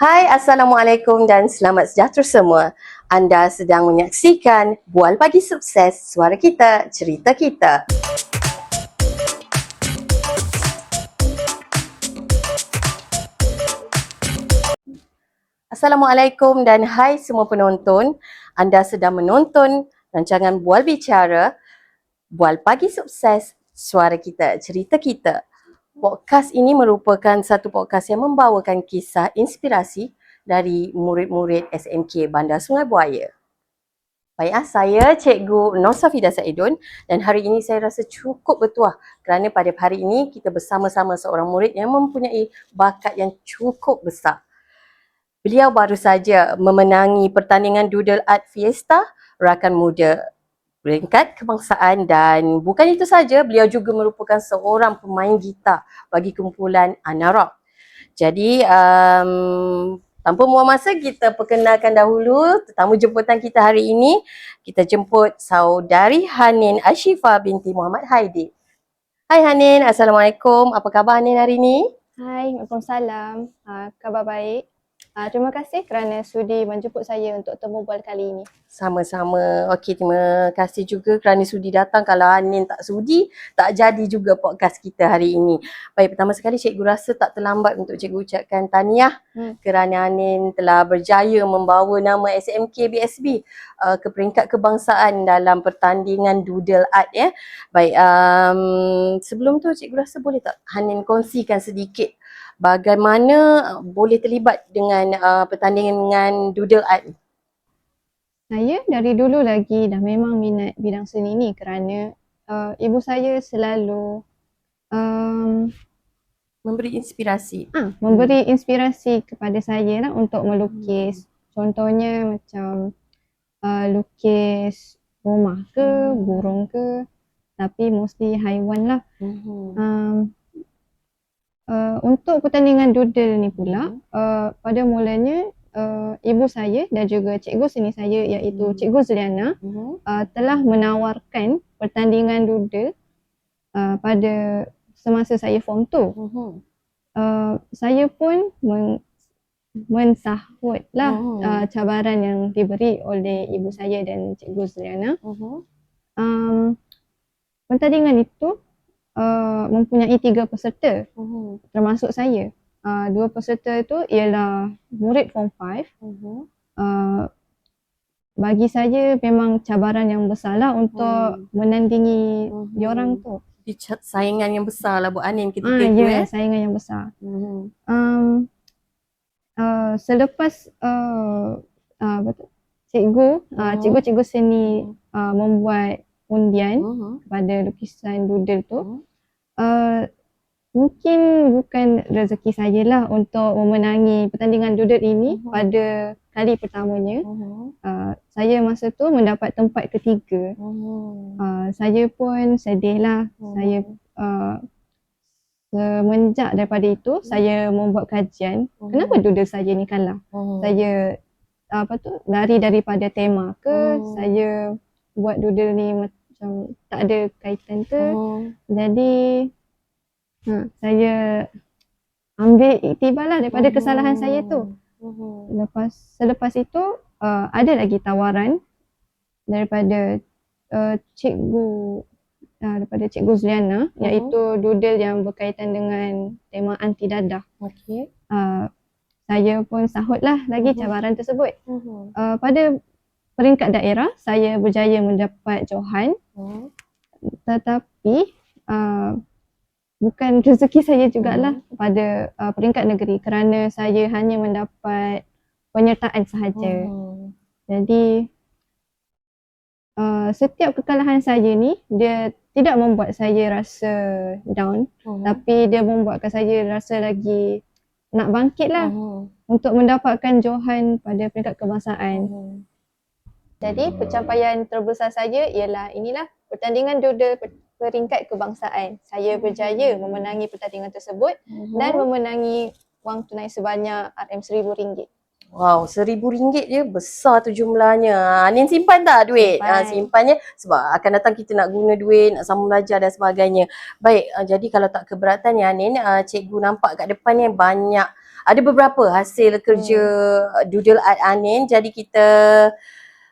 Hai, Assalamualaikum dan selamat sejahtera semua. Anda sedang menyaksikan Bual Pagi Sukses, Suara Kita, Cerita Kita. Assalamualaikum dan hai semua penonton. Anda sedang menonton rancangan Bual Bicara, Bual Pagi Sukses, Suara Kita, Cerita Kita. Podcast ini merupakan satu podcast yang membawakan kisah inspirasi dari murid-murid SMK Bandar Sungai Buaya. Baiklah, saya Cikgu Nosafida Saidun dan hari ini saya rasa cukup bertuah kerana pada hari ini kita bersama-sama seorang murid yang mempunyai bakat yang cukup besar. Beliau baru saja memenangi pertandingan Doodle Art Fiesta Rakan Muda peringkat kebangsaan dan bukan itu saja beliau juga merupakan seorang pemain gitar bagi kumpulan Anarok. Jadi um, tanpa buang masa kita perkenalkan dahulu tetamu jemputan kita hari ini. Kita jemput saudari Hanin Ashifa binti Muhammad Haidi. Hai Hanin, Assalamualaikum. Apa khabar Hanin hari ini? Hai, Waalaikumsalam. Uh, khabar baik. Uh, terima kasih kerana sudi menjemput saya untuk temu bual kali ini. Sama-sama. Okey, terima kasih juga kerana sudi datang. Kalau Hanin tak sudi, tak jadi juga podcast kita hari ini. Baik, pertama sekali cikgu rasa tak terlambat untuk cikgu ucapkan tahniah hmm. kerana Hanin telah berjaya membawa nama SMK BSB uh, ke peringkat kebangsaan dalam pertandingan Doodle Art ya. Baik, um, sebelum tu cikgu rasa boleh tak Hanin kongsikan sedikit bagaimana uh, boleh terlibat dengan uh, pertandingan dengan Doodle Art ni? Saya dari dulu lagi dah memang minat bidang seni ni kerana uh, ibu saya selalu um, memberi inspirasi. Ah, memberi hmm. inspirasi kepada saya lah untuk melukis. Hmm. Contohnya macam uh, lukis rumah ke, hmm. burung ke, tapi mostly haiwan lah. Hmm. Um, Uh, untuk pertandingan doodle ni pula, uh, pada mulanya uh, ibu saya dan juga cikgu seni saya iaitu hmm. cikgu Zuliana uh-huh. uh, telah menawarkan pertandingan doodle uh, pada semasa saya form 2. Uh-huh. Uh, saya pun men- mensahutlah uh, cabaran yang diberi oleh ibu saya dan cikgu Zuliana. Uh-huh. Um, pertandingan itu uh, mempunyai tiga peserta uh-huh. termasuk saya. Uh, dua peserta itu ialah murid form 5. Uh-huh. Uh, bagi saya memang cabaran yang besar lah untuk uh-huh. menandingi uh-huh. diorang tu. Saingan yang besar lah buat Anin ketika uh, itu ya, eh. saingan yang besar. Uh-huh. Um, uh, selepas uh, uh, cikgu, uh-huh. uh, cikgu-cikgu seni uh, membuat undian uh-huh. kepada lukisan doodle tu uh-huh. Uh, mungkin bukan rezeki saya lah untuk memenangi pertandingan doodle ini uh-huh. pada kali pertamanya uh-huh. uh, saya masa tu mendapat tempat ketiga uh-huh. uh, saya pun sedih lah uh-huh. saya uh, semenjak daripada itu uh-huh. saya membuat kajian uh-huh. kenapa doodle saya ni kalah uh-huh. saya apa tu lari daripada tema ke uh-huh. saya buat doodle ni macam tak ada kaitan tu. Oh. Jadi ha, saya ambil iktibar lah daripada oh. kesalahan saya tu. Oh. Lepas selepas itu uh, ada lagi tawaran daripada uh, cikgu uh, daripada cikgu Zuliana uh-huh. iaitu doodle yang berkaitan dengan tema anti dadah. Okey. Uh, saya pun sahutlah lagi uh-huh. cabaran tersebut. Uh-huh. Uh, pada peringkat daerah saya berjaya mendapat Johan hmm. tetapi uh, bukan rezeki saya jugalah hmm. pada uh, peringkat negeri kerana saya hanya mendapat penyertaan sahaja. Hmm. Jadi uh, setiap kekalahan saya ni dia tidak membuat saya rasa down hmm. tapi dia membuatkan saya rasa lagi nak bangkitlah hmm. untuk mendapatkan Johan pada peringkat kebangsaan. Hmm. Jadi pencapaian terbesar saya ialah inilah pertandingan doodle peringkat kebangsaan. Saya berjaya memenangi pertandingan tersebut uh-huh. dan memenangi wang tunai sebanyak RM1000. Wow, RM1000 je besar tu jumlahnya. Anin simpan tak duit? Simpan. Ha, simpannya sebab akan datang kita nak guna duit, nak sambung belajar dan sebagainya. Baik, uh, jadi kalau tak keberatan ya Anin, uh, cikgu nampak kat depan ni banyak ada beberapa hasil kerja doodle art Anin. Jadi kita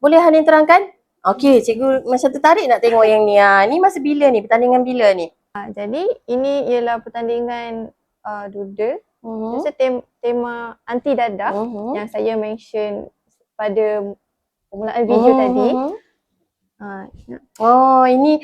boleh Anin terangkan? Okey, cikgu macam tertarik nak tengok yang ni. Ha, ni masa bila ni? Pertandingan bila ni? Ah, jadi ini ialah pertandingan uh, doodle. Uh-huh. Masa tem- tema anti dadah Uh-huh. yang saya mention pada permulaan video tadi. Ah, Oh, ini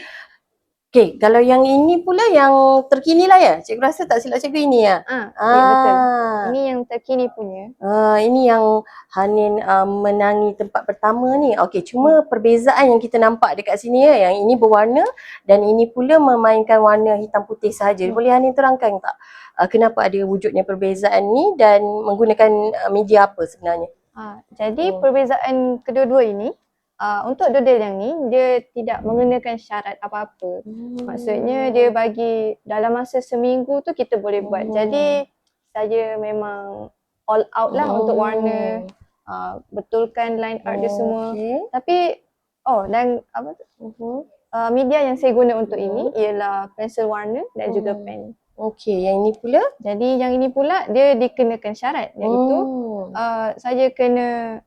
Okey, kalau yang ini pula yang terkini lah ya. Cikgu rasa tak silap cikgu ini ya. ah, ya, betul. Ah. Ini yang terkini punya. Ah, ini yang Hanin uh, menangi tempat pertama ni. Okey, cuma perbezaan yang kita nampak dekat sini ya, yang ini berwarna dan ini pula memainkan warna hitam putih sahaja. Hmm. Boleh Hanin terangkan tak? Uh, kenapa ada wujudnya perbezaan ni dan menggunakan uh, media apa sebenarnya? Ah, jadi Oh. perbezaan kedua-dua ini uh, untuk doodle yang ni dia tidak mengenakan syarat apa-apa. Maksudnya dia bagi dalam masa seminggu tu kita boleh buat. Hmm. Jadi saya memang all out lah untuk warna, uh, betulkan line art dia semua. Okey. Tapi oh dan apa tu? Uh-huh. Uh, media yang saya guna untuk ini ialah pensel warna dan juga Hmm. pen. Okey, yang ini pula? Jadi yang ini pula dia dikenakan syarat iaitu Oh. uh, saya kena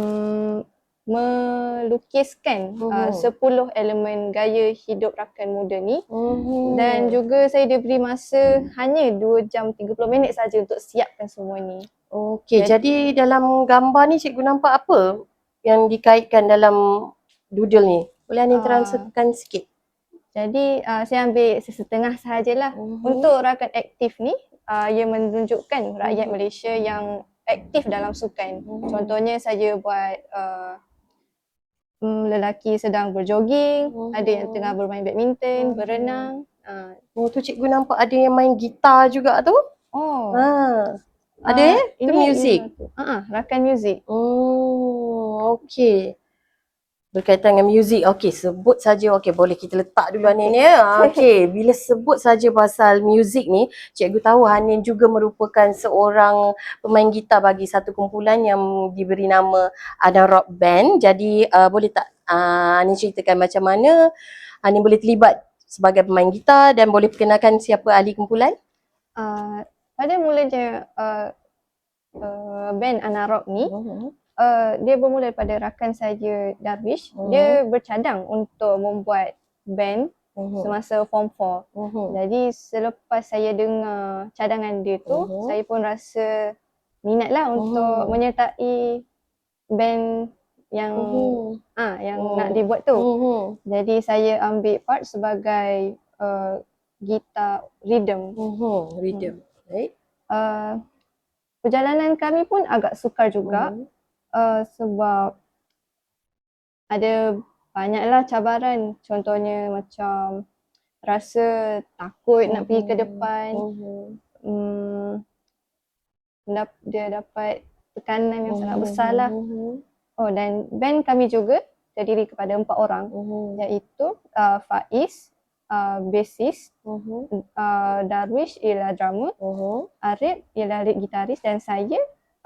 um, melukiskan uh, Mhm. 10 elemen gaya hidup rakan muda ni Mhm. dan juga saya diberi masa hanya 2 jam 30 minit saja untuk siapkan semua ni. Okey, jadi dalam gambar ni cikgu nampak apa yang dikaitkan dalam doodle ni? Boleh Anin Ah. terangkan sikit? Jadi uh, saya ambil sesetengah sahajalah. Mhm. Untuk rakan aktif ni uh, ia menunjukkan rakyat Malaysia yang aktif dalam sukan. Mhm. Contohnya saya buat uh, mm, lelaki sedang berjoging, Mhm. ada yang tengah bermain badminton, Mhm. berenang. Uh, Oh tu cikgu nampak ada yang main gitar juga tu. oh. Ha. Ada Ah, eh? Tu muzik. Ha ah, rakan muzik. Oh, okey. Berkaitan dengan muzik. Okey, sebut saja. Okey, boleh kita letak dulu Hanin ya. Okey, bila sebut saja pasal muzik ni, cikgu tahu Hanin juga merupakan seorang pemain gitar bagi satu kumpulan yang diberi nama Ada Rock Band. Jadi, uh, boleh tak uh, Hanin ceritakan macam mana Hanin boleh terlibat sebagai pemain gitar dan boleh perkenalkan siapa ahli kumpulan? Uh, pada mulanya uh, uh, band Anarok ni uh, dia bermula daripada rakan saya Darwish. Mhm. Dia bercadang untuk membuat band Mhm. semasa form 4. Mhm. Jadi selepas saya dengar cadangan dia tu, Mhm. saya pun rasa minat lah untuk Mhm. menyertai band yang Mhm. ah yang Mhm. nak dibuat tu. Mhm. Jadi saya ambil part sebagai uh, gitar rhythm. Mhm. Rhythm. Baik. Uh, perjalanan kami pun agak sukar juga Mhm. Uh, sebab ada banyaklah cabaran. Contohnya macam rasa takut nak pergi ke Mhm. depan. Hmm, dap- dia dapat tekanan yang sangat Mhm. besar lah. Mhm. Oh dan band kami juga terdiri kepada empat orang iaitu uh, Faiz, uh, bassist, uh, Darwish ialah drummer, Mhm. Arif ialah lead gitaris dan saya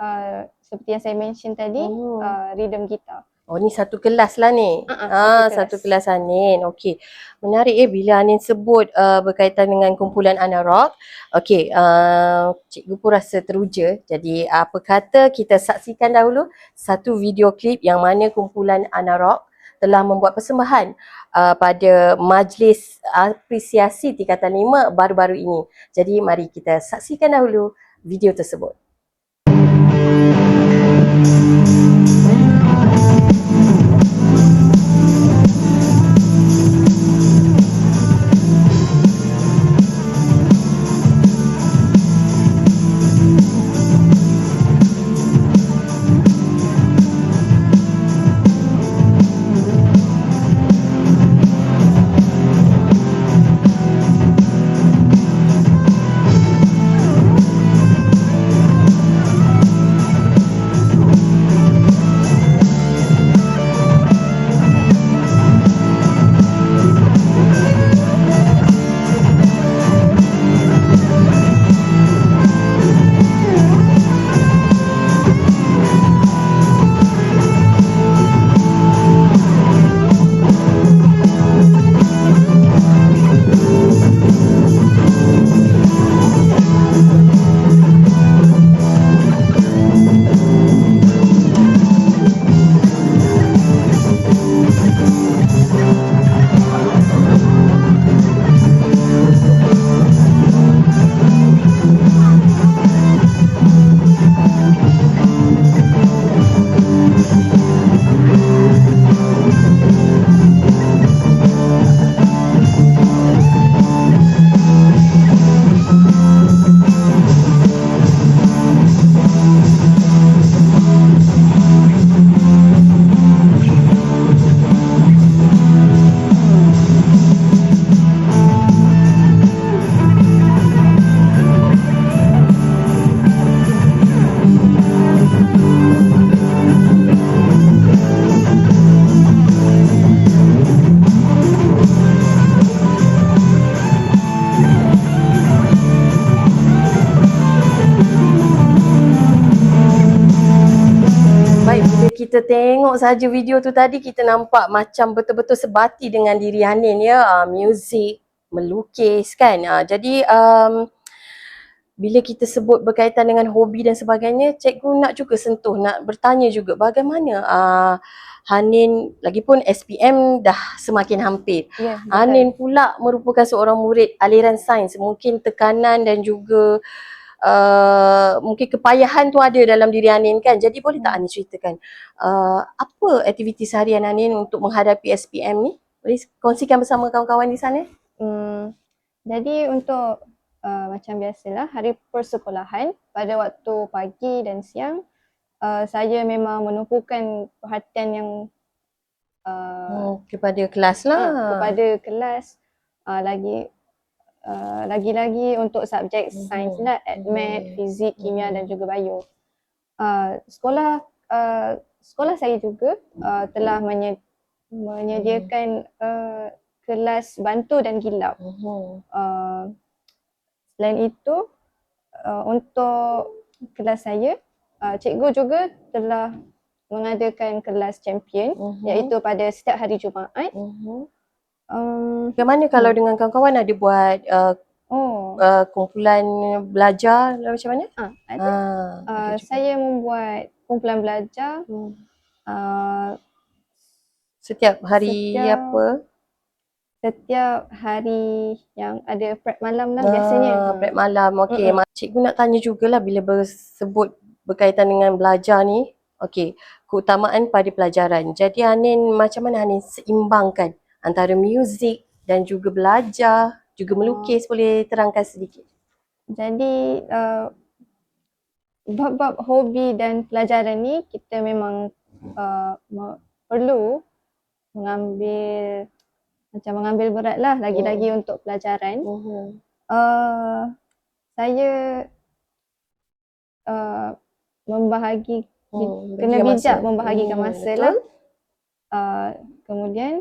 uh, seperti yang saya mention tadi Oh. uh, rhythm gitar. Oh ni satu kelas lah ni. Ah, ah, Ah, satu satu kelas Anin. Okey. Menarik eh bila Anin sebut uh, berkaitan dengan kumpulan Ana Rock. Okey, uh, cikgu pun rasa teruja. Jadi apa kata kita saksikan dahulu satu video klip yang mana kumpulan Ana Rock telah membuat persembahan uh, pada majlis apresiasi tingkatan 5 baru-baru ini. Jadi mari kita saksikan dahulu video tersebut. Kita tengok saja video tu tadi kita nampak macam betul-betul sebati dengan diri Hanin ya. Uh, muzik, melukis kan. Uh, jadi um, bila kita sebut berkaitan dengan hobi dan sebagainya, cikgu nak juga sentuh, nak bertanya juga bagaimana uh, Hanin, lagipun SPM dah semakin hampir. Ya, betul. Hanin pula merupakan seorang murid aliran sains. Mungkin tekanan dan juga uh, mungkin kepayahan tu ada dalam diri Hanin kan. Jadi boleh tak Hanin ceritakan uh, apa aktiviti seharian Hanin untuk menghadapi SPM ni? Boleh kongsikan bersama kawan-kawan di sana? Hmm, jadi untuk uh, macam biasalah hari persekolahan pada waktu pagi dan siang uh, saya memang menumpukan perhatian yang uh, Oh, kepada kelas lah. uh, kepada kelas uh, lagi uh, lagi-lagi untuk subjek Mhm. sains lah, admat, Mhm. fizik, kimia Mhm. dan juga bio. Uh, sekolah uh, sekolah saya juga uh, telah menye- menyediakan uh, kelas bantu dan gilap. Mhm. Uh, selain itu uh, untuk kelas saya uh, cikgu juga telah mengadakan kelas champion Mhm. iaitu pada setiap hari Jumaat. Mhm. Um, Bagaimana kalau dengan kawan-kawan ada buat uh, oh, uh, kumpulan belajar macam mana? ah, ada. Ah, Uh, ada saya membuat kumpulan belajar Hmm. uh, Setiap hari Setiap- apa? setiap hari yang ada prep malam lah biasanya. Ah, prep malam. Okey, Mm-mm. mak cikgu nak tanya jugalah bila bersebut berkaitan dengan belajar ni. Okey, keutamaan pada pelajaran. Jadi Hanin macam mana Hanin seimbangkan antara muzik dan juga belajar, juga melukis boleh terangkan sedikit. Jadi uh, bab-bab hobi dan pelajaran ni kita memang uh, perlu mengambil macam mengambil berat lah lagi-lagi untuk pelajaran. Mhm. Uh, saya uh, membahagi Hmm, kena bijak masa. membahagikan Hmm, masa betul. lah. Uh, kemudian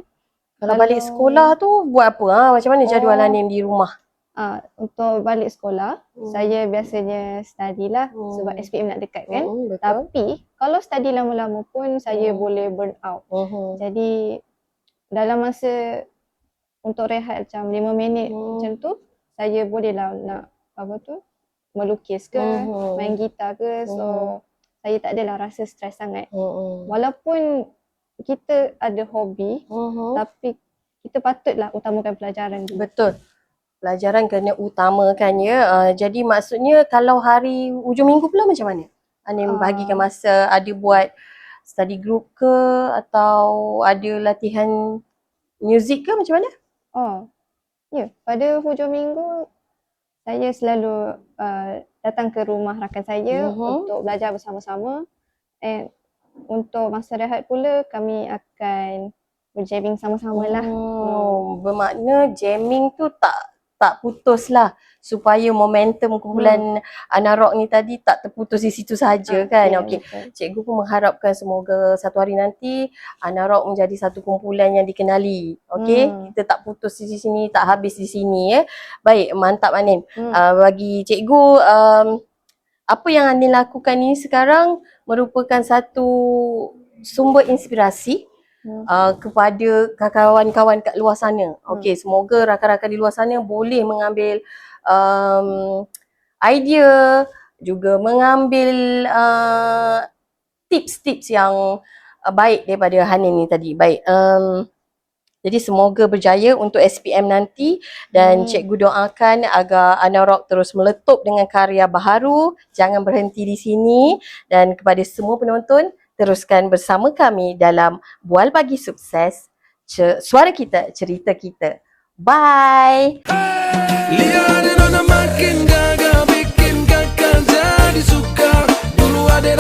Kalau Kalau- balik sekolah tu buat apa? Ha, macam mana jadual Oh. Hanin di rumah? uh, untuk balik sekolah Hmm. saya biasanya study lah Hmm. sebab SPM nak dekat kan. Hmm, betul. Tapi kalau study lama-lama pun saya Hmm. boleh burn out. Mhm. Jadi dalam masa untuk rehat macam 5 minit Hmm. macam tu saya bolehlah nak apa tu melukis ke, Mhm. main gitar ke. So Mhm. saya tak adalah rasa stres sangat. Mhm. Walaupun kita ada hobi Mhm. tapi kita patutlah utamakan pelajaran dulu. Betul. Pelajaran kena utamakan ya. Uh, jadi maksudnya kalau hari hujung minggu pula macam mana? Hanin Ah. bahagikan masa ada buat study group ke atau ada latihan muzik ke macam mana? Oh, ya. Pada hujung minggu, saya selalu uh, datang ke rumah rakan saya Mhm. untuk belajar bersama-sama. And untuk masa rehat pula, kami akan berjamming sama-sama lah. Oh, bermakna jamming tu tak tak putus lah supaya momentum kumpulan anak rock ni tadi tak terputus di situ saja Ah, kan. Okey. betul. Cikgu pun mengharapkan semoga satu hari nanti Anak Rock menjadi satu kumpulan yang dikenali. Okey, Hmm. kita tak putus di sini, tak habis di sini ya. Baik, mantap Anin. Hmm. Uh, bagi cikgu um, apa yang Anin lakukan ini sekarang merupakan satu sumber inspirasi Hmm. uh, kepada kawan-kawan kat luar sana. Okey, semoga rakan-rakan di luar sana boleh mengambil um, idea juga mengambil uh, tips-tips yang uh, baik daripada Hanin ni tadi. Baik. Um, jadi semoga berjaya untuk SPM nanti dan Hmm. cikgu doakan agar Anarok terus meletup dengan karya baharu. Jangan berhenti di sini dan kepada semua penonton teruskan bersama kami dalam Bual Bagi Sukses. Ce- suara kita, cerita kita. Bye. Ona makin gagal bikin kakak jadi suka Dulu ada